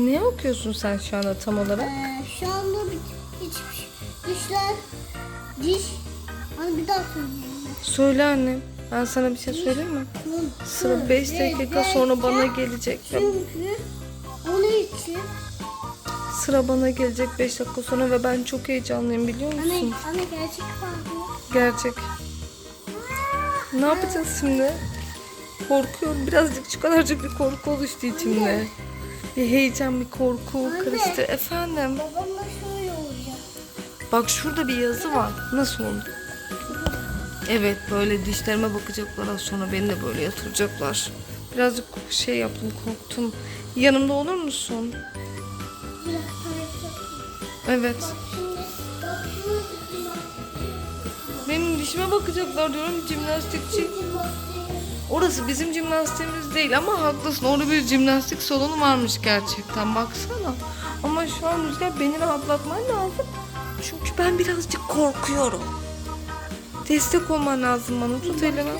Ne okuyorsun sen şu anda tam olarak? Ee, şu anda hiç dişler, diş. Hani bir daha söyleyeyim. Söyle annem. Ben sana bir şey söyleyeyim mi? Sıra 5 dakika sonra bana gelecek. Çünkü onun için Sıra bana gelecek 5 dakika sonra ve ben çok heyecanlıyım biliyor musun? anne gerçek var. Gerçek. Ne yapacağız şimdi? Korkuyorum. Birazcık şu kadarcık bir korku oluştu içimde. Bir heyecan, bir korku Anne. karıştı. Efendim? Babamla şöyle olacak. Bak şurada bir yazı var. Nasıl oldu? Evet böyle dişlerime bakacaklar az sonra beni de böyle yatıracaklar. Birazcık şey yaptım korktum. Yanımda olur musun? Evet. Benim dişime bakacaklar diyorum jimnastikçi. Orası bizim jimnastiğimiz değil ama haklısın. Orada bir jimnastik salonu varmış gerçekten baksana. Ama şu an Rüzgar beni rahatlatman lazım. Çünkü ben birazcık korkuyorum. Destek olman lazım bana. Tut elimi.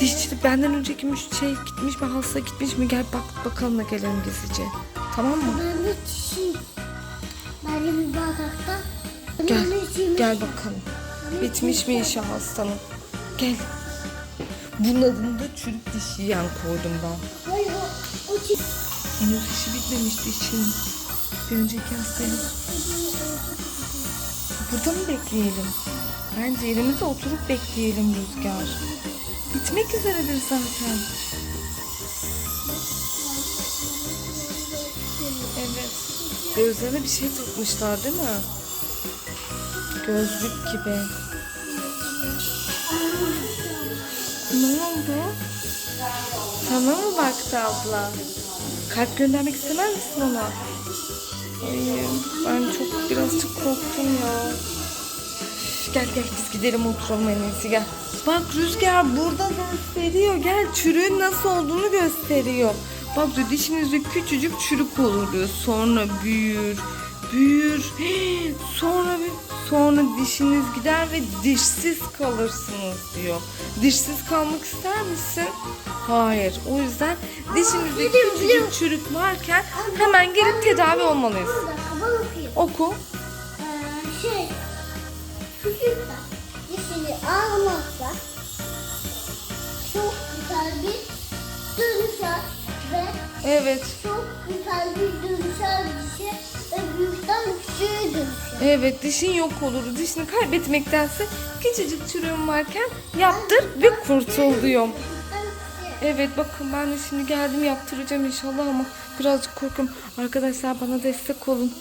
Dişçi benden önceki müş- şey gitmiş mi hasta gitmiş mi gel bak bakalım da gelelim gizlice. Tamam mı? Ben de çişi. Ben de bir bardakta. Gel. Gel bakalım. Bitmiş mi işi hastanın? Gel. Bunun adını da çürük diş yiyen koydum ben. Hayır o, o çiş. Henüz işi bitmemiş dişin. Bir önceki hastayı. Burada mı bekleyelim? Bence yerimize oturup bekleyelim Rüzgar. Bitmek üzeredir zaten. Evet. Gözlerine bir şey takmışlar değil mi? Gözlük gibi. Ne oldu? Sana mı baktı abla? Kalp göndermek istemez misin ona? Ay, ben çok birazcık korktum ya. Üf, Gel gel biz gidelim oturalım en iyisi gel. Bak Rüzgar burada gösteriyor. Gel çürüğün nasıl olduğunu gösteriyor. Bak diyor dişinizde küçücük çürük olur diyor. Sonra büyür, büyür. Sonra bir sonra dişiniz gider ve dişsiz kalırsınız diyor. Dişsiz kalmak ister misin? Hayır. O yüzden dişinizde küçücük çürük varken hemen gelip tedavi olmalıyız. Oku. Ee, şey. Küçükten dişini almazsa çok güzel bir dönüşer ve Evet. çok güzel bir dönüşer dişi ve büyükten. Evet dişin yok olur. Dişini kaybetmektense küçücük çürüğün varken yaptır ve kurtul diyorum. Evet bakın ben de şimdi geldim yaptıracağım inşallah ama birazcık korkuyorum. Arkadaşlar bana destek olun.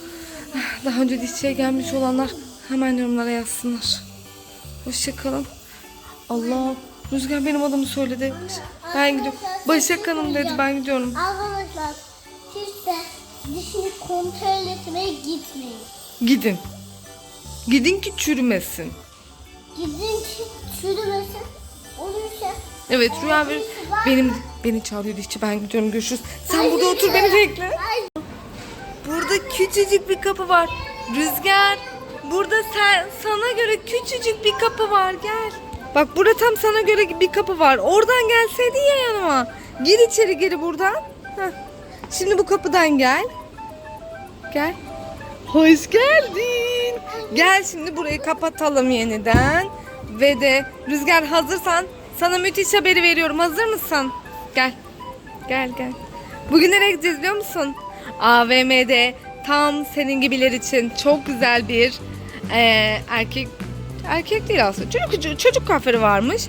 Daha önce dişçiye gelmiş olanlar hemen yorumlara yazsınlar. Hoşçakalın. Allah Rüzgar benim adımı söyledi. Ben gidiyorum. Başak Hanım dedi ben gidiyorum. Arkadaşlar siz de dişini kontrol etmeye gitmeyin. Gidin. Gidin ki çürümesin. Gidin ki çürümesin. Olursa Evet Rüya bir benim beni çağırıyor dişçi ben gidiyorum görüşürüz. Sen burada otur beni bekle. Burada küçücük bir kapı var. Rüzgar. Burada sen sana göre küçücük bir kapı var. Gel. Bak burada tam sana göre bir kapı var. Oradan gelseydin ya yanıma. Gir içeri geri buradan. Heh. Şimdi bu kapıdan gel. Gel. Hoş geldin. Gel şimdi burayı kapatalım yeniden. Ve de Rüzgar hazırsan sana müthiş haberi veriyorum. Hazır mısın? Gel. Gel gel. Bugün nereye gideceğiz biliyor musun? AVM'de tam senin gibiler için çok güzel bir eee, erkek erkek değil aslında çocuk çocuk kuaförü varmış.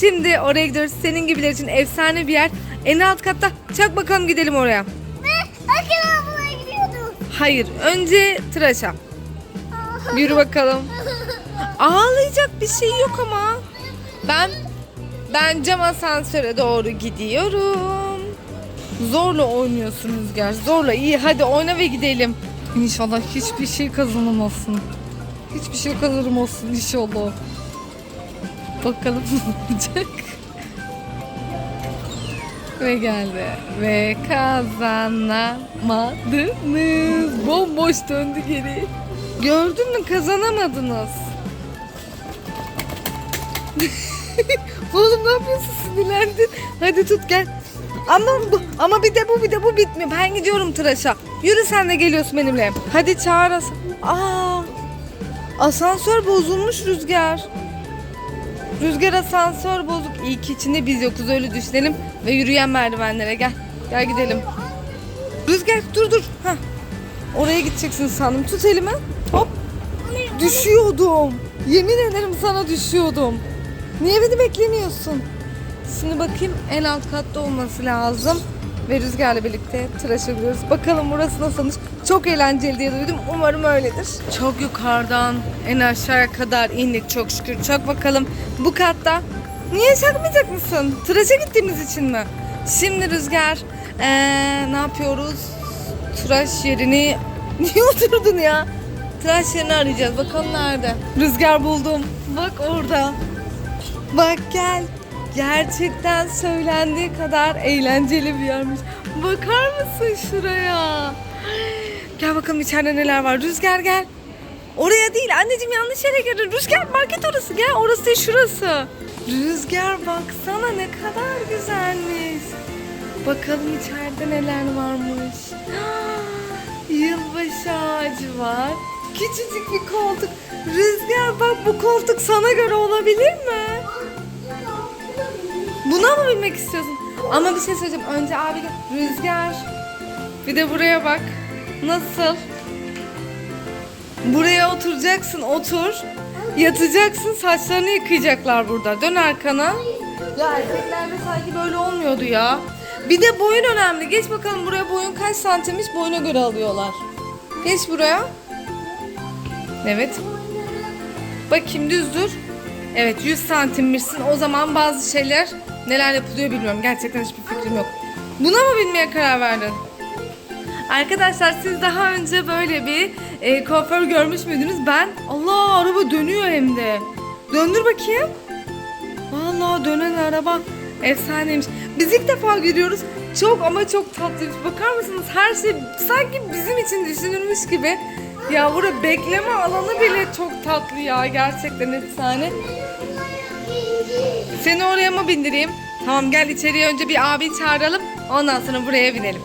Şimdi oraya gidiyoruz. Senin gibiler için efsane bir yer. En alt katta. Çak bakalım gidelim oraya. Gidiyordum. Hayır. Önce tıraşa. Yürü bakalım. Ağlayacak bir şey yok ama. Ben ben cam asansöre doğru gidiyorum. Zorla oynuyorsun Rüzgar. Zorla. İyi hadi oyna ve gidelim. İnşallah hiçbir şey kazanamazsın. Hiçbir şey kazanamazsın inşallah. Bakalım ne olacak. Ve geldi. Ve kazanamadınız. Bomboş döndü geri. Gördün mü kazanamadınız. Oğlum ne yapıyorsun sinirlendin? Hadi tut gel. Ama bu, ama bir de bu bir de bu bitmiyor. Ben gidiyorum tıraşa. Yürü sen de geliyorsun benimle. Hadi çağır as- Aa, asansör bozulmuş Rüzgar. Rüzgar asansör bozuk. İyi ki içinde biz yokuz öyle düşünelim. Ve yürüyen merdivenlere gel. Gel gidelim. Rüzgar dur dur. Hah. Oraya gideceksin sandım. Tut elimi. Hop. Düşüyordum. Yemin ederim sana düşüyordum. Niye beni beklemiyorsun? Şimdi bakayım en alt katta olması lazım. Ve Rüzgar'la birlikte tıraşa gidiyoruz. Bakalım burası nasılmış. Çok eğlenceli diye duydum. Umarım öyledir. Çok yukarıdan en aşağıya kadar indik çok şükür. Çok bakalım bu katta. Niye çakmayacak mısın? Tıraşa gittiğimiz için mi? Şimdi Rüzgar ee, ne yapıyoruz? Tıraş yerini... Niye oturdun ya? Tıraş yerini arayacağız. Bakalım nerede? Rüzgar buldum. Bak orada. Bak gel. Gerçekten söylendiği kadar eğlenceli bir yermiş. Bakar mısın şuraya? Gel bakalım içeride neler var. Rüzgar gel. Oraya değil anneciğim yanlış yere girdin. Rüzgar market orası gel. Orası değil şurası. Rüzgar baksana ne kadar güzelmiş. Bakalım içeride neler varmış. Yılbaşı ağacı var. Küçücük bir koltuk. Rüzgar bak bu koltuk sana göre olabilir mi? Buna mı binmek istiyorsun? Ama bir şey söyleyeceğim. Önce abi. Rüzgar. Bir de buraya bak. Nasıl? Buraya oturacaksın. Otur. Yatacaksın. Saçlarını yıkayacaklar burada. Dön arkana. Ya erkeklerde sanki böyle olmuyordu ya. Bir de boyun önemli. Geç bakalım buraya boyun kaç santimmiş boyuna göre alıyorlar. Geç buraya. Evet. Bakayım düz dur. Evet 100 santimmişsin. O zaman bazı şeyler neler yapılıyor bilmiyorum. Gerçekten hiçbir fikrim yok. Buna mı binmeye karar verdin? Arkadaşlar siz daha önce böyle bir e, kuaför görmüş müydünüz? Ben Allah araba dönüyor hem de. Döndür bakayım. Vallahi dönen araba efsaneymiş. Biz ilk defa görüyoruz. Çok ama çok tatlıymış. Bakar mısınız? Her şey sanki bizim için düşünülmüş gibi. Ya burada bekleme alanı bile çok tatlı ya. Gerçekten efsane. Seni oraya mı bindireyim? Tamam gel içeriye önce bir abi çağıralım. Ondan sonra buraya binelim.